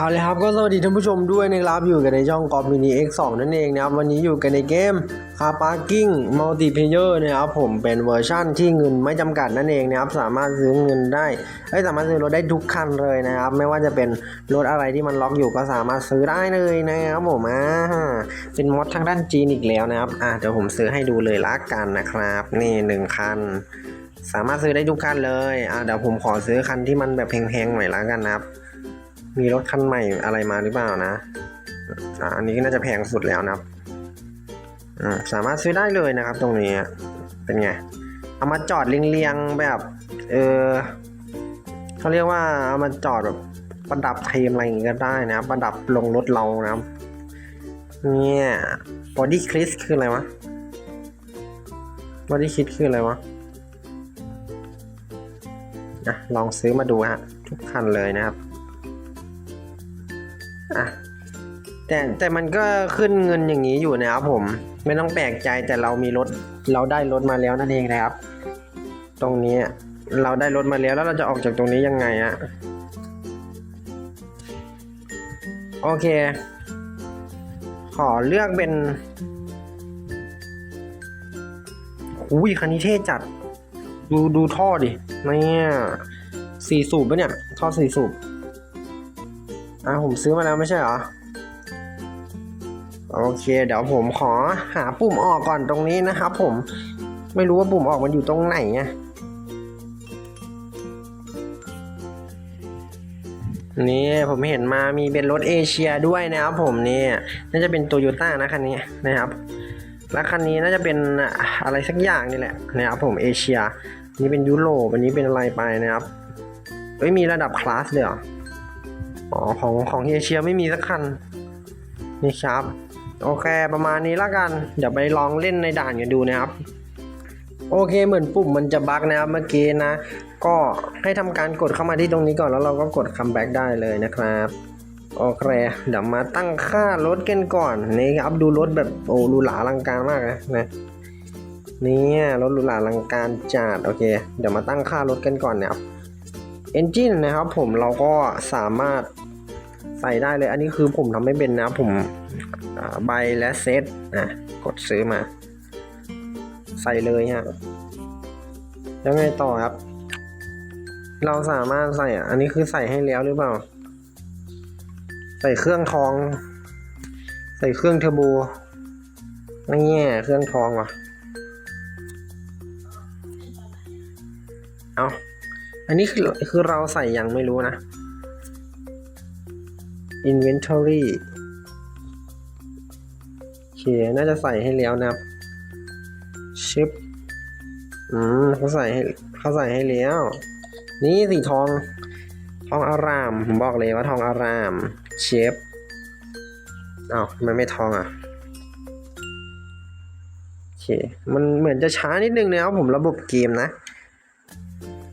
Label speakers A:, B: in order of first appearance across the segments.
A: เอาเลยครับก็สวัสดีท่านผู้ชมด้วยนะครับอยู่กันในช่องกอล์ฟมินิ X2 นั่นเองนะครับวันนี้อยู่กันในเกมคาปาร์กิ้งมัลติเพเยอร์นะครับผมเป็นเวอร์ชั่นที่เงินไม่จำกัดนั่นเองนะครับสามารถซื้อเงินได้เอ้สามารถซื้อรถได้ทุกคันเลยนะครับ ไม่ว่าจะเป็นรถอะไรที่มันล็อกอยู่ก็สามารถซื้อได้เลยนะครับผมอ่าเป็นมอดทางด้านจีนอีกแล้วนะครับอะเดี๋ยวผมซื้อให้ดูเลยละกันนะครับ นี่หนึ่งคันสามารถซื้อได้ทุกคันเลยอะเดี๋ยวผมขอซื้อคันที่มันแบบแพงๆหน่อยละกันนะครับ มีรถคันใหม่อะไรมาหรือเปล่านะอันนี้ก็น่าจะแพงสุดแล้วนะครับสามารถซื้อได้เลยนะครับ ตรงนี้เป็นไงเอามาจอดเรียงๆแบบเออเขาเรียกว่าเอามาจอดแบบประดับเทมอะไรอย่างงี้ก็ได้นะครับประดับลงรถเรานะครับเนี่ยบอดี้คลิสคืออะไรวะบอดี้คลิสคืออะไรวะอะลองซื้อมาดูฮะทุกคันเลยนะครับ อะแต่แต่มันก็ขึ้นเงินอย่างนี้อยู่นะครับผมไม่ต้องแปลกใจแต่เรามีรถเราได้รถมาแล้วนั่นเองนะครับ ตรงนี้เราได้รถมาแล้วแล้วเราจะออกจากตรงนี้ยังไงอะโอเค ขอเลือกเป็นอุ้ยคันนี้เท่จัด ดูดูท่อดิเนี่ยสี่สูบปะเนี่ย ท่อสี่สูบ อะผมซื้อมาแล้วไม่ใช่เหรอ โอเค เดี๋ยวผมขอหาปุ่มออกก่อนตรงนี้นะครับผมไม่รู้ว่าปุ่มออกมันอยู่ตรงไหนไงนี่ผมเห็นมามีเป็นรถเอเชียด้วยนะครับผมนี่น่าจะเป็นโตโยต้านะคันนี้นะครับและคันนี้น่าจะเป็นอะไรสักอย่างนี่แหละนะครับผมเอเชียนี่เป็นยุโรปอันนี้เป็นอะไรไปนะครับเอ้ยมีระดับคลาสเลยเหรอ อ๋อของของเอเชียไม่มีสักคันนี่ครับ โอเคประมาณนี้ละกัน เดี๋ยวไปลองเล่นในด่านกันดูนะครับโอเคเหมือนปุ่มมันจะบั๊กนะครับเมื่อกี้นะ ก็ให้ทำการกดเข้ามาที่ตรงนี้ก่อนแล้วเราก็กดคัมแบ็กได้เลยนะครับโอเคเดี๋ยวมาตั้งค่ารถกันก่อนนี่ครับดูรถแบบโอ้หรูหราลังการมากนะนะนี่รถหรูหราลังการจัดโอเค เดี๋ยวมาตั้งค่ารถกันก่อนนะครับ Engine นะครับผมเราก็สามารถ ใส่ได้เลย อันนี้คือผมทำไม่เป็นนะ ผมใบและเซตนะกดซื้อมา ใส่เลยฮะแล้วไงต่อครับ เราสามารถใส่อันนี้คือใส่ให้แล้วหรือเปล่า ใส่เครื่องทอง ใส่เครื่องเทอร์โบไม่แง่เครื่องทองว่ะเอาอันนี้คือคือเราใส่ยังไม่รู้นะ inventory โอเคน่าจะใส่ให้แล้วนะครับ ชิป อืมเขาใส่ให้เขาใส่ให้แล้ว นี่สีทอง ทองอาราม ผมบอกเลยว่าทองอาราม เชฟอ้าวทำไมไม่ทองอะโอเค มันเหมือนจะช้านิดนึงนะครับผมระบบเกมนะ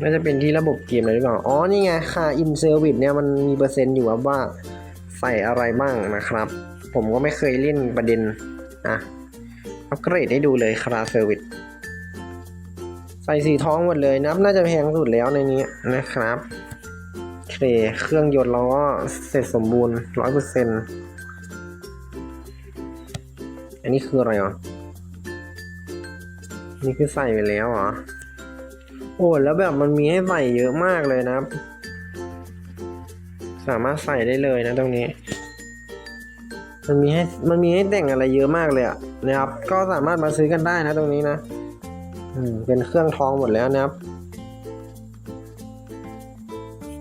A: น่าจะเป็นที่ระบบเกมเลยหรือเปล่า อ๋อ นี่ไง ค่า in service เนี่ยมันมีเปอร์เซ็นต์อยู่ว่า ใส่อะไรบ้างนะครับ ผมก็ไม่เคยเล่นประเด็นอะอัปเกรดให้ดูเลยคาราเซอร์วิสใส่สีทองหมดเลยนับน่าจะแพงสุดแล้วในนี้นะครับเคเครื่องยนต์เราก็เสร็จสมบูรณ์ร้อยเปอร์เซ็นต์อันนี้คืออะไรวะนี่คือใส่ไปแล้วเหรอโอ้แล้วแบบมันมีให้ใส่เยอะมากเลยนะครับ สามารถใส่ได้เลยนะตรงนี้ มันมีให้มันมีให้แต่งอะไรเยอะมากเลยอะนะครับ ก็สามารถมาซื้อกันได้นะตรงนี้นะอืมเป็นเครื่องทองหมดแล้วนะครับ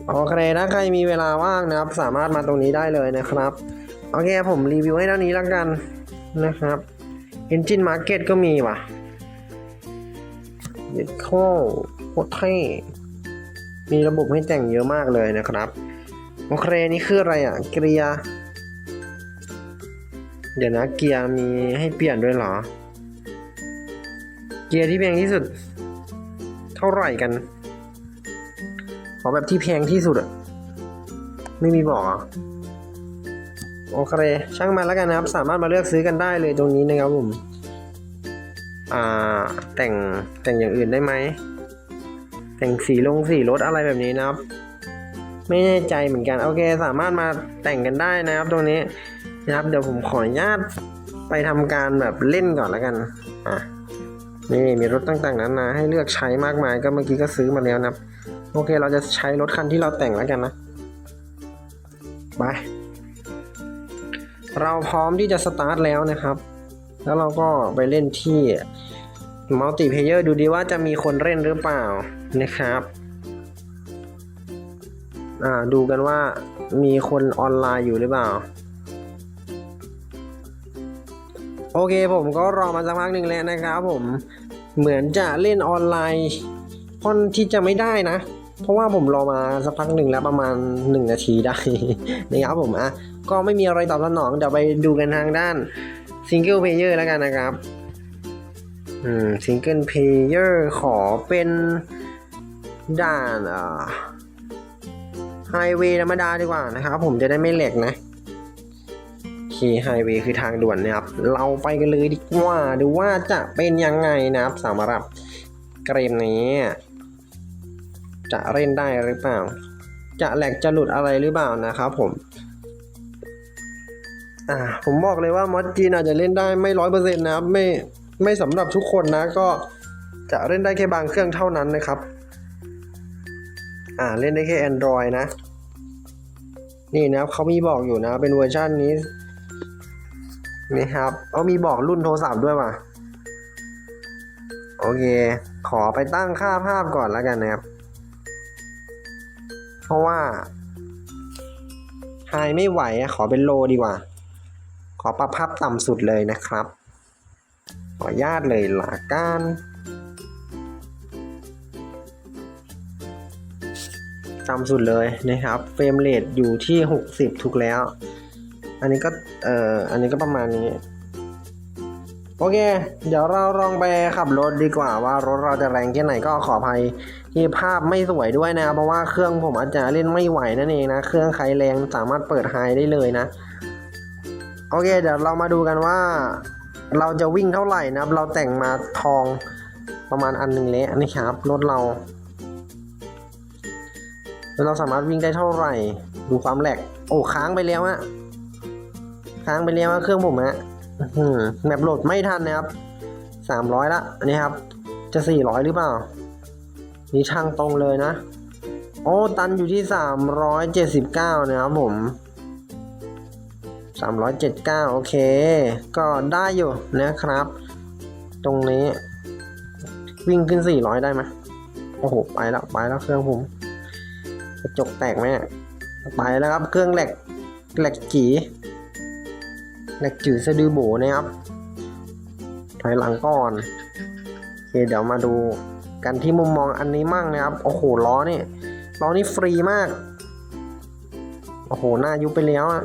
A: โอเคถ้าใครมีเวลาว่างนะครับ สามารถมาตรงนี้ได้เลยนะครับ โอเคผมรีวิวให้เท่านี้แล้วกันนะครับ Engine Market ก็มีว่ะเด็ดโคโคตรเท่มีระบบให้แต่งเยอะมากเลยนะครับ โอเคนี่คืออะไรอะเกียร์เดี๋ยวนะเกียร์มีให้เปลี่ยนด้วยเหรอ เกียร์ที่แพงที่สุด เท่าไหร่กัน ขอแบบที่แพงที่สุดอะไม่มีบอกเหรอโอเคช่างมันแล้วกันนะครับ สามารถมาเลือกซื้อกันได้เลยตรงนี้นะครับผมอ่าแต่งแต่งอย่างอื่นได้ไหมแต่งสีลงสีรถอะไรแบบนี้นะครับ ไม่แน่ใจเหมือนกันโอเคสามารถมาแต่งกันได้นะครับ ตรงนี้นะครับ เดี๋ยวผมขออนุญาตไปทำการแบบเล่นก่อนแล้วกันอะนี่มีรถต่างๆนั้นนะให้เลือกใช้มากมายก็เมื่อกี้ก็ซื้อมาแล้วนะครับ โอเคเราจะใช้รถคันที่เราแต่งแล้วกันนะไปเราพร้อมที่จะสตาร์ทแล้วนะครับ แล้วเราก็ไปเล่นที่มัลติเพเยอร์ดูดีว่าจะมีคนเล่นหรือเปล่านะครับ ดูกันว่ามีคนออนไลน์อยู่หรือเปล่า โอเคผมก็รอมาสักพักหนึ่งแล้วนะครับผมเหมือนจะเล่นออนไลน์ค่อนที่จะไม่ได้นะ เพราะว่าผมรอมาสักพักหนึ่งแล้วประมาณ 1 นาทีได้นะครับผมอะก็ไม่มีอะไรตอบสนองเดี๋ยวไปดูกันทางด้านซิงเกิลเพลเยอร์แล้วกันนะครับอืมซิงเกิลเพลเยอร์ขอเป็นด่านอ่า ไฮเวย์ธรรมดาดีกว่านะครับผมจะได้ไม่แหลกนะคีไฮเวย์คือทางด่วนนะครับ เราไปกันเลยดีกว่าดูว่าจะเป็นยังไงนะครับสำหรับเกมนี้ จะเล่นได้หรือเปล่า จะแหลกจะหลุดอะไรหรือเปล่านะครับผมอ่าผมบอกเลยว่ามอดจีนอาจจะเล่นได้ไม่ร้อยเปอร์เซ็นต์นะครับไม่ไม่สำหรับทุกคนนะก็จะเล่นได้แค่บางเครื่องเท่านั้นนะครับ อ่าเล่นได้แค่ Android นะ นี่นะครับเขามีบอกอยู่นะเป็นเวอร์ชันนี้นี่ครับเอามีบอกรุ่นโทรศัพท์ด้วยว่ะโอเค ขอไปตั้งค่าภาพก่อนแล้วกันนะครับ เพราะว่าไฮไม่ไหวอะขอเป็นโลดีกว่า ขอปรับภาพต่ำสุดเลยนะครับ ขออนุญาตเลยละกัน ต่ำสุดเลยนะครับเฟรมเรทอยู่ที่ 60 ถูกแล้ว อันนี้ก็เอ่ออันนี้ก็ประมาณนี้ โอเค เดี๋ยวเราลองไปขับรถดีกว่าว่ารถเราจะแรงแค่ไหนก็ขออภัยที่ภาพไม่สวยด้วยนะ เพราะว่าเครื่องผมอาจจะเล่นไม่ไหวนั่นเองนะ เครื่องใครแรงสามารถเปิดไฮได้เลยนะ โอเค เดี๋ยวเรามาดูกันว่า เราจะวิ่งเท่าไหร่นะครับ เราแต่งมาทองประมาณอันหนึ่งเละนะครับรถเรา เราสามารถวิ่งได้เท่าไหร่ ดูความแหลก โอ้ค้างไปแล้วอะค้างไปแล้วอะเครื่องผมอะอื้อหือแมปโหลดไม่ทันนะครับสามร้อยละนี่ครับ จะสี่ร้อยหรือเปล่า นี่ช่างตรงเลยนะ โอ้ตันอยู่ที่สามร้อยเจ็ดสิบเก้านะครับผมสามร้อยเจ็ดเก้าโอเค ก็ได้อยู่นะครับ ตรงนี้ วิ่งขึ้นสี่ร้อยได้ไหมโอ้โห ไปแล้ว ไปแล้วเครื่องผม กระจกแตกไหมไปแล้วครับเครื่องแหลกแหลกจีแหลกจืดสะดือโบนะครับถอยหลังก่อนโอเคเดี๋ยวมาดูกันที่มุมมองอันนี้มั่งนะครับโอ้โหล้อนี่ล้อนี่ฟรีมากโอ้โหหน้ายุบไปแล้วอะ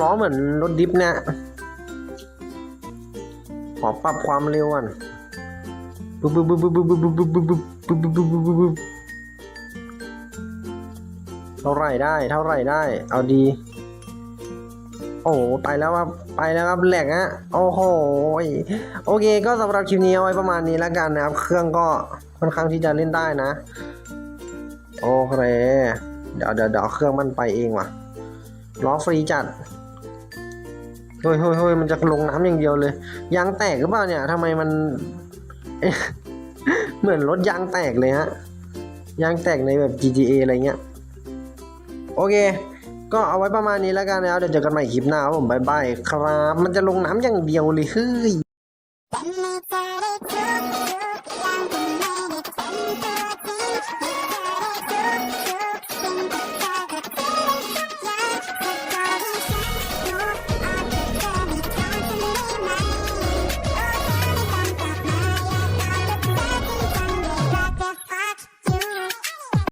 A: ล้อเหมือนรถดิฟเนี่ยขอปรับความเร็วก่อนบึ๊บบึ๊บบึ๊บบึ๊บบึ๊บบึ๊บบึ๊บบึ๊บบึ๊บ เท่าไหร่ได้ เท่าไหร่ได้ เอาดี โอ้ไปแล้วครับ ไปแล้วครับแหลกฮะ โอ้โห โอเค ก็สำหรับคลิปนี้เอาไว้ประมาณนี้แล้วกันนะครับ เครื่องก็ค่อนข้างที่จะเล่นได้นะ โอเค เดี๋ยวเดี๋ยวเดี๋ยวเครื่องมันไปเองว่ะ ล้อฟรีจัดเฮ้ยเฮ้ยเฮ้ยมันจะลงน้ำอย่างเดียวเลย ยางแตกหรือเปล่าเนี่ยทำไมมัน เหมือนรถยางแตกเลยฮะยางแตกในแบบ GTA อะไรเงี้ย โอเค ก็เอาไว้ประมาณนี้แล้วกันแล้วเดี๋ยวเจอกันใหม่คลิปหน้าผมบายบายครับ มันจะลงน้ำอย่างเดียวเลยเฮ้ย